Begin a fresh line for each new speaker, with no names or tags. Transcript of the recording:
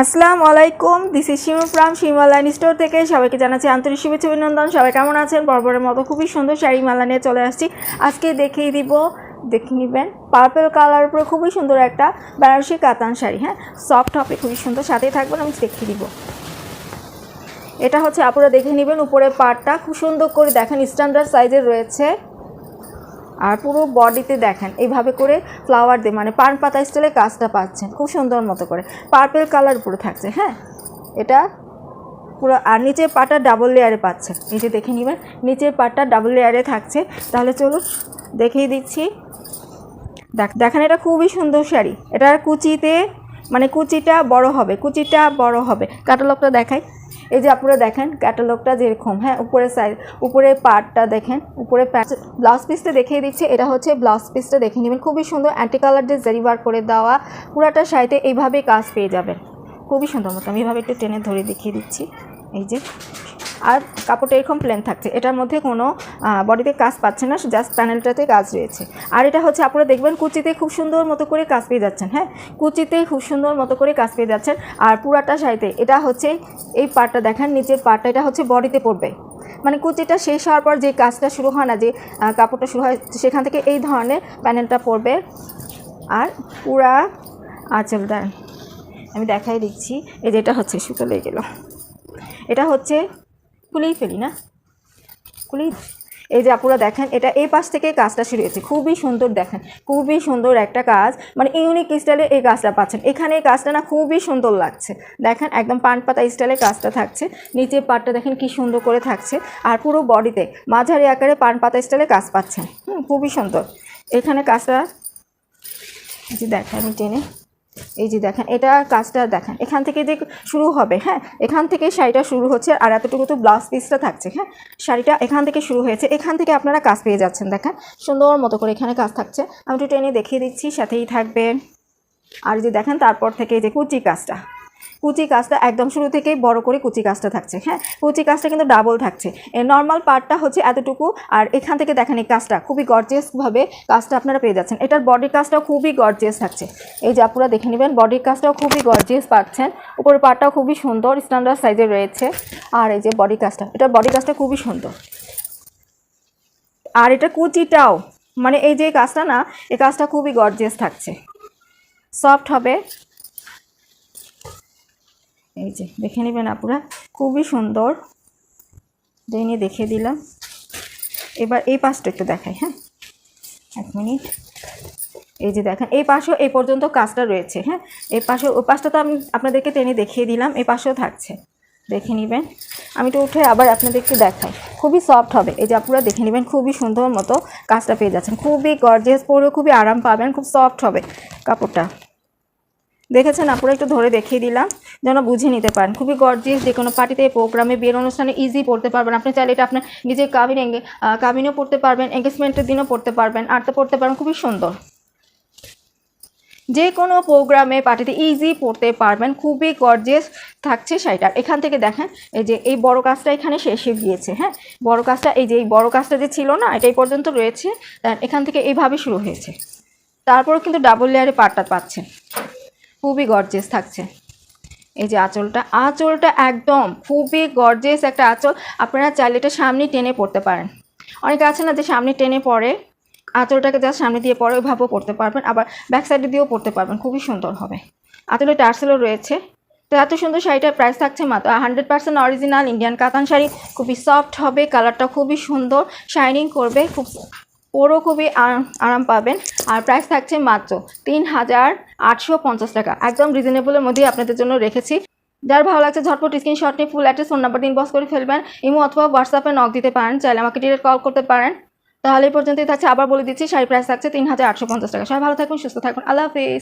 আসসালামু আলাইকুম this is Shimu from Shima line store থেকে সবাইকে জানাচ্ছি আন্তরিক শুভেচ্ছা অভিনন্দন। সবাই কেমন আছেন? বরাবরের মতো খুবই সুন্দর শাড়ি মালা নিয়ে চলে আসছি। আজকে দেখিয়ে দিব দেখে নেবেন পার্পল কালার উপরে খুবই সুন্দর একটা বেনারসি কাতান শাড়ি হ্যাঁ? সফট হবে খুবই সুন্দর, সাথেই থাকবেন, আমি দেখিয়ে দিব। এটা হচ্ছে, আপনারা দেখে নেবেন উপরে পাড়টা খুব সুন্দর করে দেখেন স্ট্যান্ডার্ড সাইজের রয়েছে। আর পুরো বডিতে দেখেন, এইভাবে করে ফ্লাওয়ার দিয়ে মানে পান পাতা স্টাইলে কাজটা পাচ্ছেন, খুব সুন্দর মতো করে। পার্পেল কালার পুরো থাকছে হ্যাঁ? এটা পুরো, আর নিচের পাটা ডাবল লেয়ারে পাচ্ছেন নিচে দেখে নেবেন, নিচের পাটটা ডাবল লেয়ারে থাকছে। তাহলে চলুন, দেখিয়ে দিচ্ছি। দেখ, দেখেন এটা খুবই সুন্দর শাড়ি। এটার কুচিতে মানে কুচিটা বড় হবে, কুচিটা বড় হবে। ক্যাটালগটা দেখাই। এই যে আপনারা দেখেন ক্যাটালগটা যেরকম হ্যাঁ উপরে সাইড উপরে পার্টটা দেখেন, উপরে ব্লাউজ পিসটা দেখিয়ে দিচ্ছে, এটা হচ্ছে ব্লাউজ পিসটা দেখে নেবেন। খুবই সুন্দর অ্যান্টি কালার দিয়ে জেরিবার করে দেওয়া, পুরাটা সাইডে এইভাবেই কাজ পেয়ে যাবেন। খুবই সুন্দর মতো, আমি এভাবে একটু টেনে ধরে দেখিয়ে দিচ্ছি। এই যে আর কাপড়টা এরকম প্লেন থাকছে। এটার মধ্যে কোনো বডিতে কাজ পাচ্ছে না জাস্ট প্যানেলটাতে কাজ রয়েছে। আর এটা হচ্ছে, আপনারা দেখবেন কুচিতে খুব সুন্দর মতো করে কাজ পেয়ে যাচ্ছেন হ্যাঁ? কুচিতে খুব সুন্দর মতো করে কাজ পেয়ে যাচ্ছেন। আর পুরাটা শাড়িতে এটা হচ্ছে, এই পার্টটা দেখেন, নিচের পার্টটা এটা হচ্ছে বডিতে পড়বে। মানে কুচিটা শেষ হওয়ার পর যে কাজটা শুরু হয় না, যে কাপড়টা শুরু হয়, সেখান থেকে এই ধরনের প্যানেলটা পড়বে। আর পুরা আঁচলটা আমি দেখাই দিচ্ছি। এই যে এটা হচ্ছে, সুতো লেগে গেল। এটা হচ্ছে খুলেই ফেলি না? খুলেই এই যে আপুরা দেখেন, এটা এই পাশ থেকে কাজটা শুরু হয়েছে। খুবই সুন্দর দেখেন, খুবই সুন্দর একটা কাজ। মানে ইউনিক স্টাইলে এই কাজটা পাচ্ছেন। এখানে এই কাজটা না খুবই সুন্দর লাগছে। দেখেন, একদম পান পাতা স্টাইলে কাজটা থাকছে। নিচের পাটটা দেখেন কি সুন্দর করে থাকছে। আর পুরো বডিতে মাঝারি আকারে পান পাতা স্টাইলে কাজ পাচ্ছেন। হুম, খুবই সুন্দর। এখানে কাজটা যে দেখেন, আমি টেনে এই যে দেখেন, এটা কাজটা দেখেন, এখান থেকে যে শুরু হবে হ্যাঁ এখান থেকে শাড়িটা শুরু হচ্ছে আর এতটুকু তো ব্লাউজ পিসটা থাকছে হ্যাঁ শাড়িটা এখান থেকে শুরু হয়েছে, এখান থেকে আপনারা কাজ পেয়ে যাচ্ছেন, দেখেন, সুন্দর মতো করে এখানে কাজ থাকছে। আমি একটু টেনে দেখিয়ে দিচ্ছি, সাথেই থাকবে। আর যে দেখেন, তারপর থেকে যে কুচি কাজটা কুচি কাজটা একদম শুরু থেকেই বড় করে কুচি কাজটা থাকছে হ্যাঁ? কুচি কাজটা কিন্তু ডাবল থাকছে। নর্মাল পার্টটা হচ্ছে এতটুকু, আর এখান থেকে দেখেন এই কাজটা, খুবই গর্জিয়াসভাবে কাজটা আপনারা পেয়ে যাচ্ছেন। এটার বডি কাজটাও খুবই গর্জিয়াস থাকছে। এই যে আপনারা দেখে নেবেন বডির কাজটাও খুবই গর্জিয়াস পাচ্ছেন। উপরের পার্টটাও খুবই সুন্দর স্ট্যান্ডার্ড সাইজের রয়েছে। আর এই যে বডি কাজটা, এটার বডি কাজটা খুবই সুন্দর। আর এটা কুচিটাও মানে এই যে কাজটা না এই কাজটা খুবই গর্জিয়াস থাকছে। সফট হবে। এই যে, দেখে নেবেন আপুরা, খুবই সুন্দর। নিয়ে দেখিয়ে দিলাম। এবার এই পাশটা একটু দেখাই হ্যাঁ? এক মিনিট। এই যে দেখেন, এই পাশেও এই পর্যন্ত কাজটা রয়েছে হ্যাঁ? এই পাশে ওই পাশটা তো আমি আপনাদেরকে টেনে দেখিয়ে দিলাম, এই পাশেও থাকছে। দেখে নেবেন। আমি তো উঠে আবার আপনাদেরকে দেখাই। খুবই সফট হবে। এই যে আপনারা দেখে নেবেন, খুবই সুন্দর মতো কাজটা পেয়ে যাচ্ছেন। খুবই গর্জিয়াস পরেও খুবই আরাম পাবেন, খুব সফট হবে কাপড়টা। দেখেছেন আপনারা একটু ধরে দেখিয়ে দিলাম, যেন বুঝে নিতে পারেন। খুবই গর্জিয়াস যে কোনো পার্টিতে প্রোগ্রামে বিয়ের অনুষ্ঠানে ইজি পড়তে পারবেন। আপনি চাইলে এটা আপনার নিজের কাবিন এঙ্গে কাবিনেও পড়তে পারবেন এঙ্গেজমেন্টের দিনও পড়তে পারবেন, আর তো পড়তে পারবেন, খুবই সুন্দর। যে কোনো প্রোগ্রামে পার্টিতে ইজি পড়তে পারবেন, খুবই গর্জিয়াস থাকছে শাড়িটা। এখান থেকে দেখেন, এই যে, এই বড় কাজটা এখানে শেষে গিয়েছে হ্যাঁ? বড় কাজটা, এই যে, এই বড় কাজটা যে ছিল না, এটাই পর্যন্ত রয়েছে। এখান থেকে এইভাবে শুরু হয়েছে। তারপরেও কিন্তু ডাবল লেয়ারে পাটটা পাচ্ছেন। খুবই গর্জেস থাকছে। এই যে আঁচলটা আঁচলটা একদম খুবই গর্জেস একটা আঁচল। আপনারা চাইলে এটা সামনে টেনে পড়তে পারেন। অনেকে আছে না যে সামনে টেনে পড়ে, আঁচলটাকে যা সামনে দিয়ে পরে ওইভাবেও পড়তে পারবেন, আবার ব্যাক সাইডে দিয়েও পড়তে পারবেন, খুবই সুন্দর হবে। আঁচলে টার্সেলও রয়েছে। তো এত সুন্দর শাড়িটার প্রাইস থাকছে মাত্র হান্ড্রেড পার্সেন্ট অরিজিনাল ইন্ডিয়ান কাতান শাড়ি। খুবই সফট হবে কালারটা খুবই সুন্দর শাইনিং করবে, খুব ওরও খুবই আরাম পাবেন। আর প্রাইস থাকছে মাত্র তিন হাজার আটশো পঞ্চাশ টাকা। একদম রিজনেবলের মধ্যেই আপনাদের জন্য রেখেছি। যার ভালো লাগছে ঝটপট স্ক্রিনশট নিয়ে full address phone number inbox করে ফেলবেন। ইমো অথবা হোয়াটসঅ্যাপে নক দিতে পারেন, চাইলে আমাকে ডিরেক্ট কল করতে পারেন। তাহলে এই পর্যন্তই থাকছে। আবার বলে দিচ্ছি শাড়ি প্রাইস থাকছে তিন হাজার আটশো পঞ্চাশ টাকা। সবাই ভালো থাকুন, সুস্থ থাকুন। আল্লাহ হাফিজ।